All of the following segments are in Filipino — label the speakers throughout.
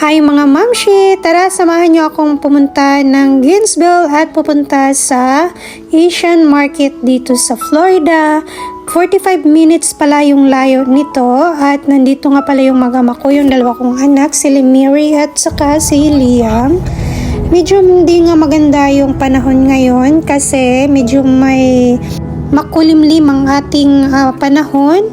Speaker 1: Hi mga mamshi! Tara, samahan niyo akong pumunta ng Gainesville at pupunta sa Asian Market dito sa Florida. 45 minutes pala yung layo nito at nandito nga pala yung mag-ama ko, yung dalawa kong anak, si Mary at saka si Liam. Medyo hindi nga maganda yung panahon ngayon kasi medyo may makulimlim ang ating ah, panahon.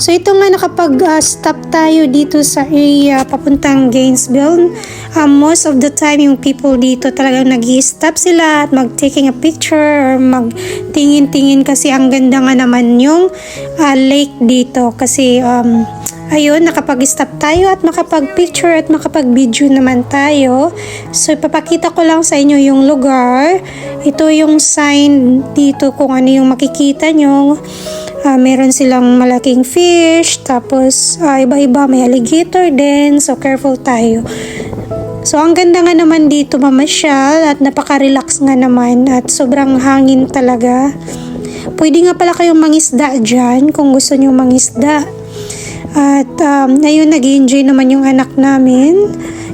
Speaker 1: So ito nga nakapag-stop tayo dito sa area papuntang Gainesville. Um, most of the time yung people dito talagang nag stop sila at mag-taking a picture or magtingin-tingin kasi ang ganda nga naman yung ah, lake dito kasi um, ayun nakapag-stop tayo at makapag-picture at makapag-video naman tayo. So ipapakita ko lang sa inyo yung lugar. Ito yung sign dito kung ano yung makikita nyo. Ah, meron silang malaking fish, tapos ah, iba-iba may alligator din, so careful tayo. So ang ganda nga naman dito mamasyal at napaka-relax nga naman at sobrang hangin talaga. Pwede nga pala kayong mangisda dyan kung gusto nyo mangisda. At um, ayun, nag enjoy naman yung anak namin.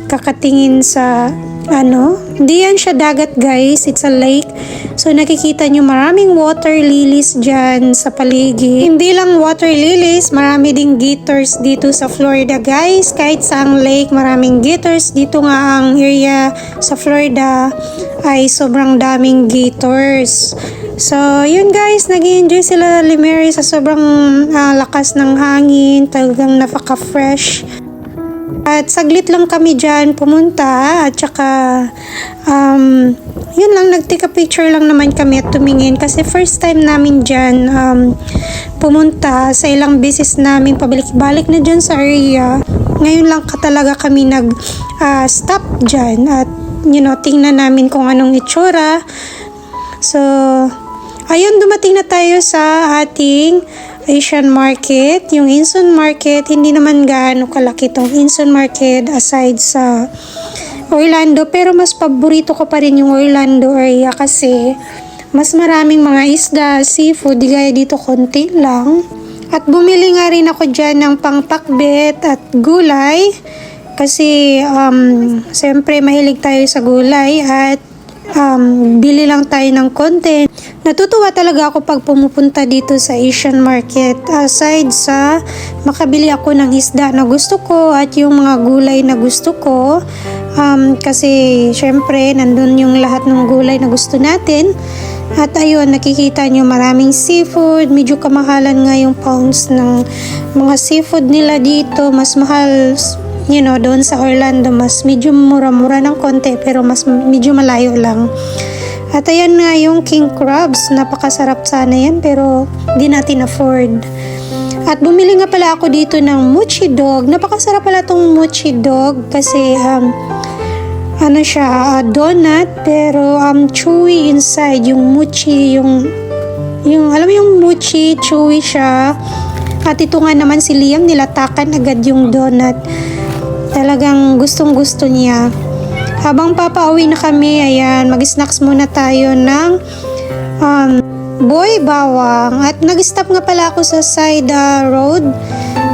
Speaker 1: Kakatingin sa ano, hindi yan siya dagat guys, it's a lake. So nakikita nyo maraming water lilies dyan sa paligid. Hindi lang water lilies, marami ding gators dito sa Florida guys. Kahit sa ang lake, maraming gators. Dito nga ang area sa Florida ay sobrang daming gators. So, yun guys, nag enjoy sila ni Mary sa sobrang ah, lakas ng hangin, talagang napaka-fresh. At saglit lang kami dyan pumunta at saka um, yun lang, nagtika picture lang naman kami at tumingin kasi first time namin dyan um, pumunta sa ilang beses namin pabalik-balik na dyan sa area. Ngayon lang ka talaga kami nag ah, stop dyan at you know, tingnan namin kung anong itsura. So, ayun, dumating na tayo sa ating Asian market. Yung Insun market, hindi naman gaano kalaki tong Insun market aside sa Orlando. Pero mas paborito ko pa rin yung Orlando area kasi mas maraming mga isda, seafood, gaya dito konti lang. At bumili nga rin ako dyan ng pangpakbet at gulay. Kasi, um, siyempre, mahilig tayo sa gulay at um, bili lang tayo ng konti. Natutuwa talaga ako pag pumupunta dito sa Asian market. Aside sa makabili ako ng isda na gusto ko at yung mga gulay na gusto ko. Um, kasi syempre nandun yung lahat ng gulay na gusto natin. At ayun, nakikita nyo maraming seafood. Medyo kamahalan nga yung pounds ng mga seafood nila dito. Mas mahal you know, doon sa Orlando, mas medyo mura-mura ng konti, pero mas medyo malayo lang. At ayan nga yung king crabs, napakasarap sana yan, pero di natin afford. At bumili nga pala ako dito ng mochi dog. Napakasarap pala tong mochi dog kasi um, ano siya, uh, donut, pero um, chewy inside. Yung mochi, yung, yung, alam mo yung mochi, chewy siya. At ito nga naman si Liam, nilatakan agad yung donut. Talagang gustong gusto niya. Habang papauwi na kami, ayan, mag-snacks muna tayo ng um, boy bawang. At nag-stop nga pala ako sa side uh, road.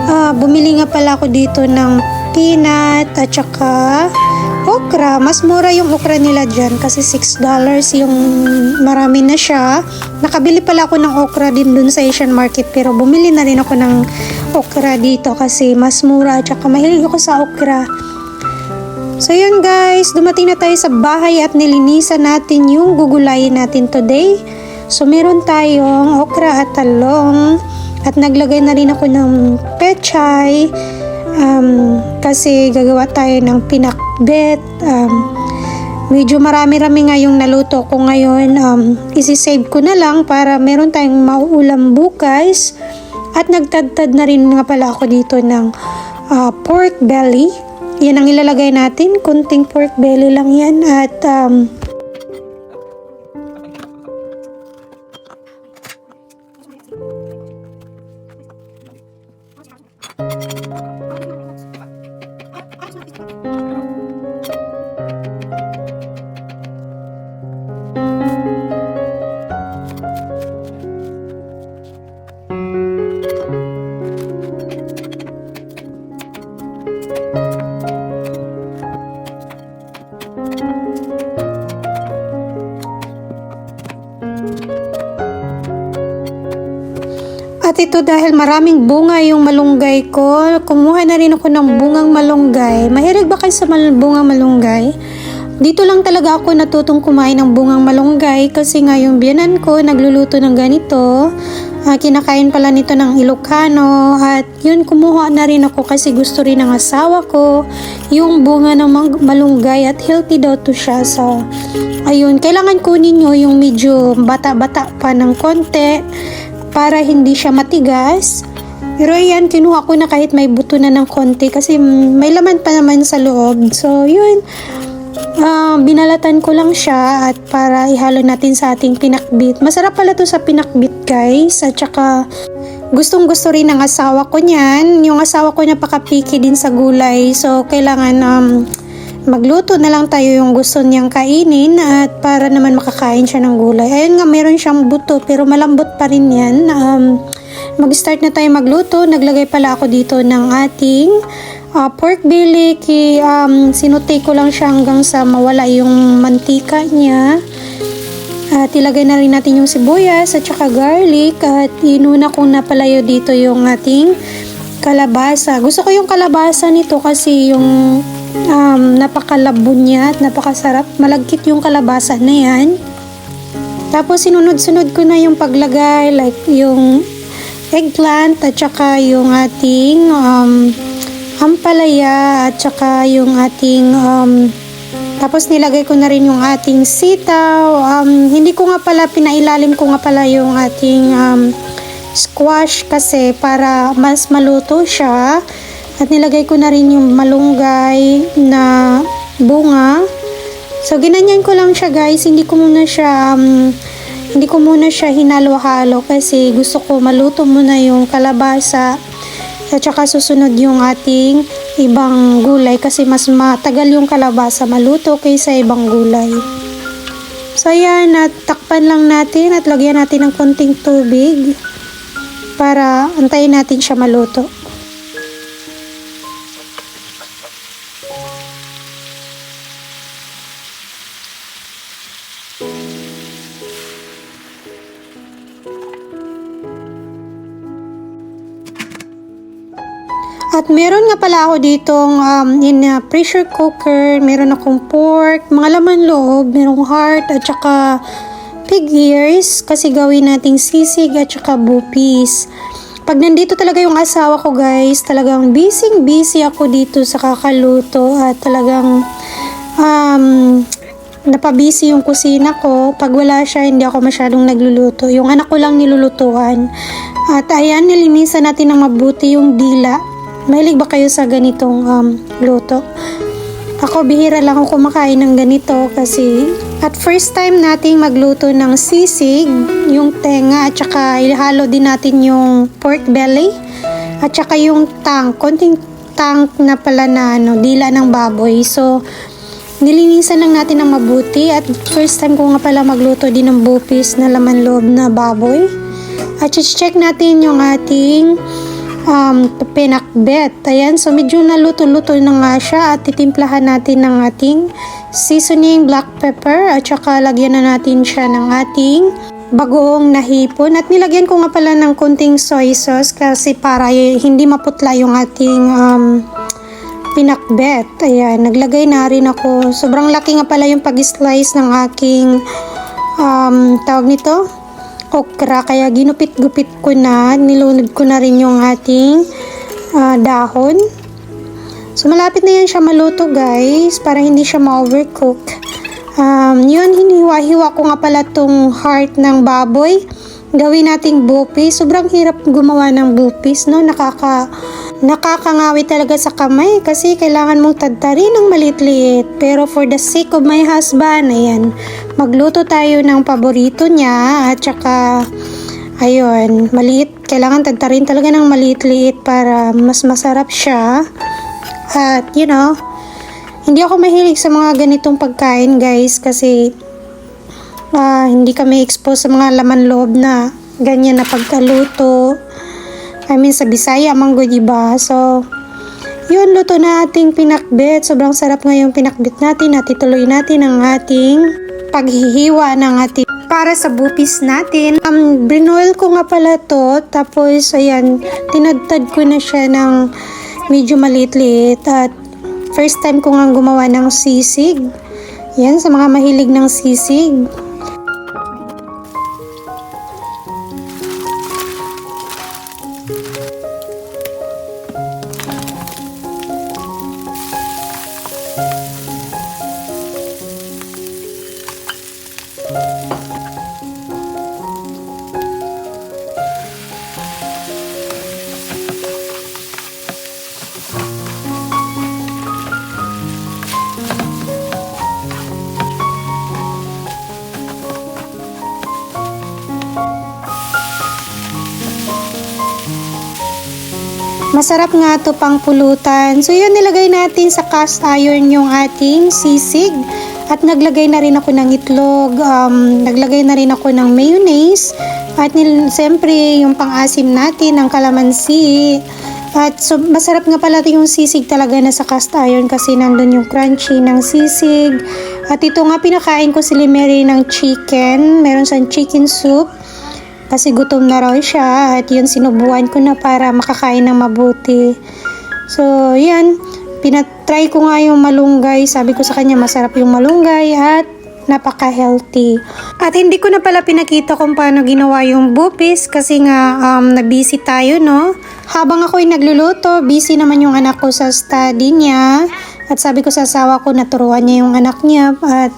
Speaker 1: Ah, bumili nga pala ako dito ng peanut at saka okra. Mas mura yung okra nila dyan kasi $6 yung marami na siya. Nakabili pala ako ng okra din dun sa Asian market pero bumili na rin ako ng okra dito kasi mas mura at saka mahilig ako sa okra. So yun guys, dumating na tayo sa bahay at nilinisan natin yung gugulayin natin today. So meron tayong okra at talong at naglagay na rin ako ng pechay um, kasi gagawa tayo ng pinakbet. Um, medyo marami-rami nga yung naluto ko ngayon. Um, isi-save ko na lang para meron tayong mauulam bukas. At nagtadtad na rin nga pala ako dito ng ah, pork belly. Yan ang ilalagay natin. Kunting pork belly lang yan. At um, dahil maraming bunga yung malunggay ko, kumuha na rin ako ng bungang malunggay. Mahilig ba kayo sa mal- bungang malunggay? Dito lang talaga ako natutong kumain ng bungang malunggay kasi nga yung biyanan ko nagluluto ng ganito. Ah, kinakain pala nito ng Ilocano at yun kumuha na rin ako kasi gusto rin ng asawa ko yung bunga ng malunggay at healthy daw to siya. So, ayun, kailangan kunin nyo yung medyo bata-bata pa ng konti para hindi siya matigas. Pero ayan, kinuha ko na kahit may buto na ng konti kasi may laman pa naman sa loob. So, yun. Ah, binalatan ko lang siya at para ihalo natin sa ating pinakbit. Masarap pala to sa pinakbit guys. At saka gustong gusto rin ng asawa ko niyan. Yung asawa ko napaka-picky din sa gulay. So, kailangan um, magluto na lang tayo yung gusto niyang kainin at para naman makakain siya ng gulay. Ayun nga, meron siyang buto pero malambot pa rin yan. Um, mag-start na tayo magluto. Naglagay pala ako dito ng ating ah, pork belly. Ki, um, sinute ko lang siya hanggang sa mawala yung mantika niya. At ilagay na rin natin yung sibuyas at saka garlic at inuna kong napalayo dito yung ating kalabasa. Gusto ko yung kalabasa nito kasi yung um, napakalabo niya at napakasarap. Malagkit yung kalabasa na yan. Tapos sinunod-sunod ko na yung paglagay like yung eggplant at saka yung ating um, ampalaya at saka yung ating um, tapos nilagay ko na rin yung ating sitaw. Um, hindi ko nga pala, pinailalim ko nga pala yung ating um, squash kasi para mas maluto siya. At nilagay ko na rin yung malunggay na bunga. So, ginanyan ko lang siya guys. Hindi ko muna siya, um, hindi ko muna siya hinalo-halo kasi gusto ko maluto muna yung kalabasa at saka susunod yung ating ibang gulay kasi mas matagal yung kalabasa maluto kaysa ibang gulay. So ayan, at takpan lang natin at lagyan natin ng konting tubig para antayin natin siya maluto. At meron nga pala ako ditong um, in a pressure cooker, meron akong pork, mga laman loob, merong heart at saka pig ears kasi gawin nating sisig at saka bupis. Pag nandito talaga yung asawa ko guys, talagang busy busy ako dito sa kakaluto at talagang um, napabisi yung kusina ko. Pag wala siya, hindi ako masyadong nagluluto. Yung anak ko lang nilulutuan. At ayan, nilinisan natin ng mabuti yung dila. Mahilig ba kayo sa ganitong um, luto? Ako, bihira lang ako kumakain ng ganito kasi at first time nating magluto ng sisig, yung tenga at saka ihalo din natin yung pork belly at saka yung tank, konting tank na pala na ano, dila ng baboy. So, nilinisan lang natin ng mabuti at first time ko nga pala magluto din ng bupis na laman loob na baboy. At check natin yung ating um, pinakbet. Ayan, so medyo naluto-luto na nga siya at titimplahan natin ng ating seasoning black pepper at saka lagyan na natin siya ng ating bagoong nahipon at nilagyan ko nga pala ng konting soy sauce kasi para hindi maputla yung ating um, pinakbet. Ayan, naglagay na rin ako. Sobrang laki nga pala yung pag-slice ng aking um, tawag nito, okra. Kaya ginupit-gupit ko na, nilunod ko na rin yung ating ah, dahon. So, malapit na yan siya maluto, guys, para hindi siya ma-overcook. Um, yun, hiniwa-hiwa ko nga pala tong heart ng baboy. Gawin nating bupis. Sobrang hirap gumawa ng bupis, no? Nakaka, nakakangawi talaga sa kamay kasi kailangan mong tadtarin ng maliit-liit. Pero for the sake of my husband, ayan, magluto tayo ng paborito niya at saka ayun, maliit. Kailangan tadtarin talaga ng maliit-liit para mas masarap siya. At you know, hindi ako mahilig sa mga ganitong pagkain guys kasi ah, hindi kami exposed sa mga laman loob na ganyan na pagkaluto. I mean sa Bisaya manggo diba? So yun, luto na ating pinakbit. Sobrang sarap ngayong pinakbit natin at ituloy natin ang ating paghihiwa ng ating para sa bupis natin. Um, brinoil ko nga pala to. Tapos, ayan, tinadtad ko na siya ng medyo maliit-liit. At first time ko nga gumawa ng sisig. Yan, sa mga mahilig ng sisig. Thank you. Masarap nga to pang pulutan. So yun, nilagay natin sa cast iron yung ating sisig. At naglagay na rin ako ng itlog, um, naglagay na rin ako ng mayonnaise. At siyempre, yung pang-asim natin, ng kalamansi. At so, masarap nga pala yung sisig talaga na sa cast iron kasi nandun yung crunchy ng sisig. At ito nga, pinakain ko si Mary ng chicken. Meron siyang chicken soup kasi gutom na raw siya at yun sinubuan ko na para makakain ng mabuti. So, yan. Pinatry ko nga yung malunggay. Sabi ko sa kanya masarap yung malunggay at napaka-healthy. At hindi ko na pala pinakita kung paano ginawa yung bupis kasi nga um, na-busy tayo, no? Habang ako'y nagluluto, busy naman yung anak ko sa study niya. At sabi ko sa asawa ko, naturuan niya yung anak niya at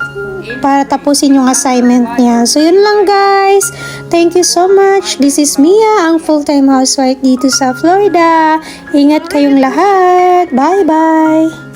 Speaker 1: para tapusin yung assignment niya. So, yun lang guys. Thank you so much. This is Mia, ang full-time housewife dito sa Florida. Ingat kayong lahat. Bye-bye!